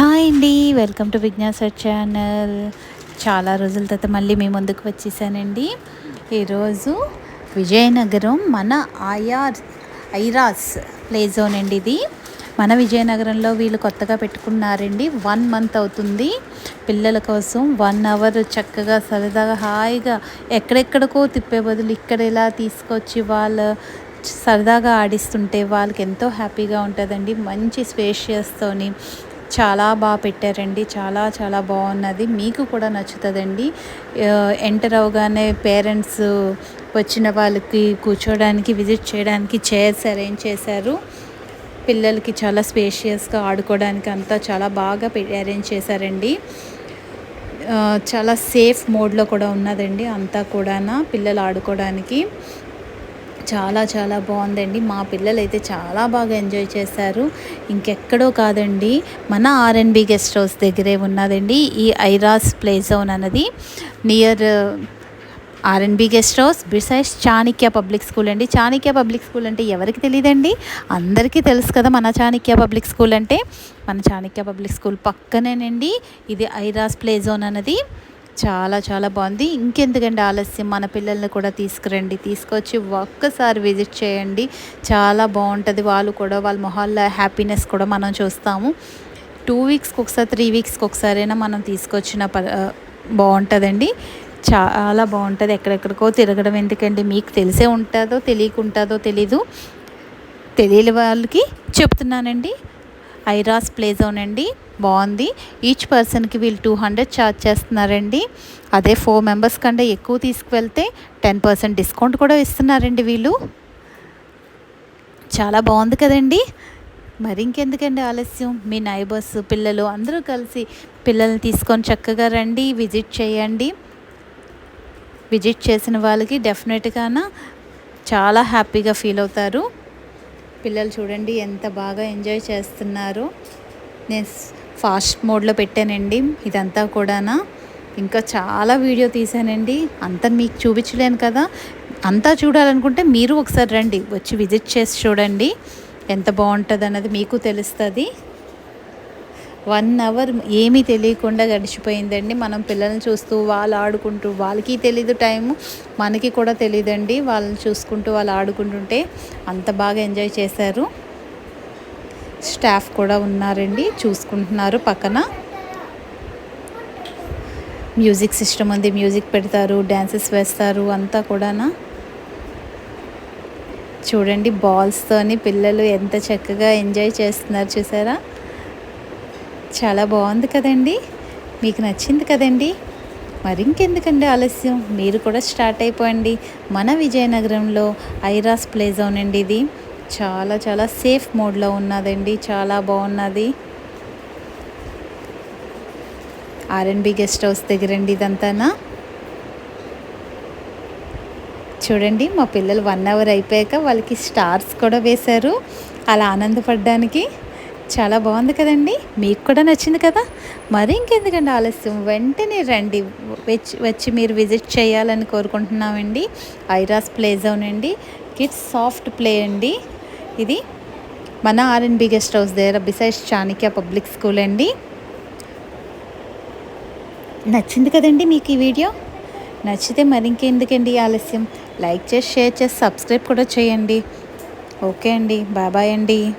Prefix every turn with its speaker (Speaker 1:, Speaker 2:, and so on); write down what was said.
Speaker 1: Hi అండి. Welcome to విజ్ఞాసర్ channel. చాలా రోజుల తర్వాత మళ్ళీ మీ ముందుకు వచ్చేసానండి. ఈరోజు విజయనగరం మన ఐఆర్ ఐరాస్ ప్లే జోన్ అండి ఇది. మన విజయనగరంలో వీళ్ళు కొత్తగా పెట్టుకున్నారండి. వన్ మంత్ అవుతుంది. పిల్లల కోసం వన్ అవర్ చక్కగా సరదాగా హాయిగా ఎక్కడెక్కడికో తిప్పే బదులు ఇక్కడ ఇలా తీసుకొచ్చి వాళ్ళ సరదాగా ఆడిస్తుంటే వాళ్ళకి ఎంతో హ్యాపీగా ఉంటుందండి. మంచి స్పేషియస్తోని చాలా బాగా పెట్టారండి. చాలా చాలా బాగున్నది. మీకు కూడా నచ్చుతుందండి. ఎంటర్ అవగానే పేరెంట్స్ వచ్చిన వాళ్ళకి కూర్చోడానికి విజిట్ చేయడానికి చైర్స్ అరేంజ్ చేశారు. పిల్లలకి చాలా స్పేషియస్గా ఆడుకోవడానికి అంతా చాలా బాగా అరేంజ్ చేశారండి. చాలా సేఫ్ మోడ్లో కూడా ఉన్నదండి అంతా కూడా పిల్లలు ఆడుకోవడానికి. చాలా చాలా బాగుందండి. మా పిల్లలు అయితే చాలా బాగా ఎంజాయ్ చేశారు. ఇంకెక్కడో కాదండి మన ఆర్ఎన్బి గెస్ట్ హౌస్ దగ్గరే ఉన్నదండి. ఈ ఐరాస్ ప్లే జోన్ అన్నది. Near uh, RNB guest house besides Chanakya public school అండి. చాణిక్య పబ్లిక్ స్కూల్ అంటే ఎవరికి తెలియదండి అందరికీ తెలుసు కదా మన చాణిక్య పబ్లిక్ స్కూల్ అంటే. మన చాణిక్య పబ్లిక్ స్కూల్ పక్కనేనండి. ఇది ఐరాస్ ప్లే జోన్ అన్నది. చాలా చాలా బాగుంది. ఇంకెందుకండి ఆలస్యం? మన పిల్లల్ని కూడా తీసుకురండి. తీసుకొచ్చి ఒక్కసారి విజిట్ చేయండి. చాలా బాగుంటుంది. వాళ్ళు కూడా వాళ్ళ మొహాల్లో హ్యాపీనెస్ కూడా మనం చూస్తాము. టూ వీక్స్కి ఒకసారి త్రీ వీక్స్కి ఒకసారైనా మనం తీసుకొచ్చిన ప బాగుంటుందండి. చాలా బాగుంటుంది. ఎక్కడెక్కడికో తిరగడం ఎందుకండి? మీకు తెలిసే ఉంటుందో తెలియకుంటుందో తెలీదు. తెలియని వాళ్ళకి చెప్తున్నానండి. ఐరాస్ ప్లే జోన్ అండి. బాగుంది. ఈచ్ పర్సన్కి వీళ్ళు టూ హండ్రెడ్ ఛార్జ్ చేస్తున్నారండి. అదే ఫోర్ మెంబర్స్ కంటే ఎక్కువ తీసుకువెళ్తే టెన్ పర్సెంట్ డిస్కౌంట్ కూడా ఇస్తున్నారండి వీళ్ళు. చాలా బాగుంది కదండి. మరి ఇంకెందుకండి ఆలస్యం? మీ నైబర్స్ పిల్లలు అందరూ కలిసి పిల్లల్ని తీసుకొని చక్కగా రండి విజిట్ చేయండి. విజిట్ చేసిన వాళ్ళకి డెఫినెట్గాన చాలా హ్యాపీగా ఫీల్ అవుతారు. పిల్లలు చూడండి ఎంత బాగా ఎంజాయ్ చేస్తున్నారు. నేను ఫాస్ట్ మోడ్లో పెట్టానండి. ఇదంతా కూడానా. ఇంకా చాలా వీడియో తీసానండి అంతా మీకు చూపించలేను కదా. అంతా చూడాలనుకుంటే మీరు ఒకసారి రండి. వచ్చి విజిట్ చేసి చూడండి. ఎంత బాగుంటుంది అన్నది మీకు తెలుస్తుంది. వన్ అవర్ ఏమీ తెలియకుండా గడిచిపోయిందండి. మనం పిల్లల్ని చూస్తూ వాళ్ళు ఆడుకుంటూ వాళ్ళకి తెలీదు టైము మనకి కూడా తెలియదండి వాళ్ళని చూసుకుంటూ వాళ్ళు ఆడుకుంటుంటే అంత బాగా ఎంజాయ్ చేశారు. స్టాఫ్ కూడా ఉన్నారండి చూసుకుంటున్నారు పక్కన. మ్యూజిక్ సిస్టమ్ ఉంది మ్యూజిక్ పెడతారు డ్యాన్సెస్ వేస్తారు అంతా కూడానా. చూడండి బాల్స్తోని పిల్లలు ఎంత చక్కగా ఎంజాయ్ చేస్తున్నారు చూసారా? చాలా బాగుంది కదండి. మీకు నచ్చింది కదండి. మరి ఇంకెందుకండి ఆలస్యం? మీరు కూడా స్టార్ట్ అయిపోయండి మన విజయనగరంలో ఐరాస్ ప్లే జోన్ అండి ఇది. చాలా చాలా సేఫ్ మోడ్లో ఉన్నదండి. చాలా బాగున్నది. ఆర్ఎన్బి గెస్ట్ హౌస్ దగ్గరండి ఇదంతానా? చూడండి మా పిల్లలు వన్ అవర్ అయిపోయాక వాళ్ళకి స్టార్స్ కూడా వేశారు. అలా ఆనందపడడానికి. చాలా బాగుంది కదండి. మీకు కూడా నచ్చింది కదా? మరి ఇంకెందుకండి ఆలస్యం? వెంటనే రండి. వచ్చి వచ్చి మీరు విజిట్ చేయాలని కోరుకుంటున్నామండి. ఐరాస్ ప్లే జోన్ అండి. కిడ్స్ సాఫ్ట్ ప్లే అండి. ఇది మన ఆర్ఎన్బి గెస్ట్ హౌస్ దగ్గర బిసైడ్స్ చాణిక్య పబ్లిక్ స్కూల్ అండి. నచ్చింది కదండి మీకు ఈ వీడియో? నచ్చితే మరి ఇంకెందుకండి ఆలస్యం? లైక్ చేసి షేర్ చేసి సబ్స్క్రైబ్ కూడా చేయండి. ఓకే అండి. బాబాయ్ అండి.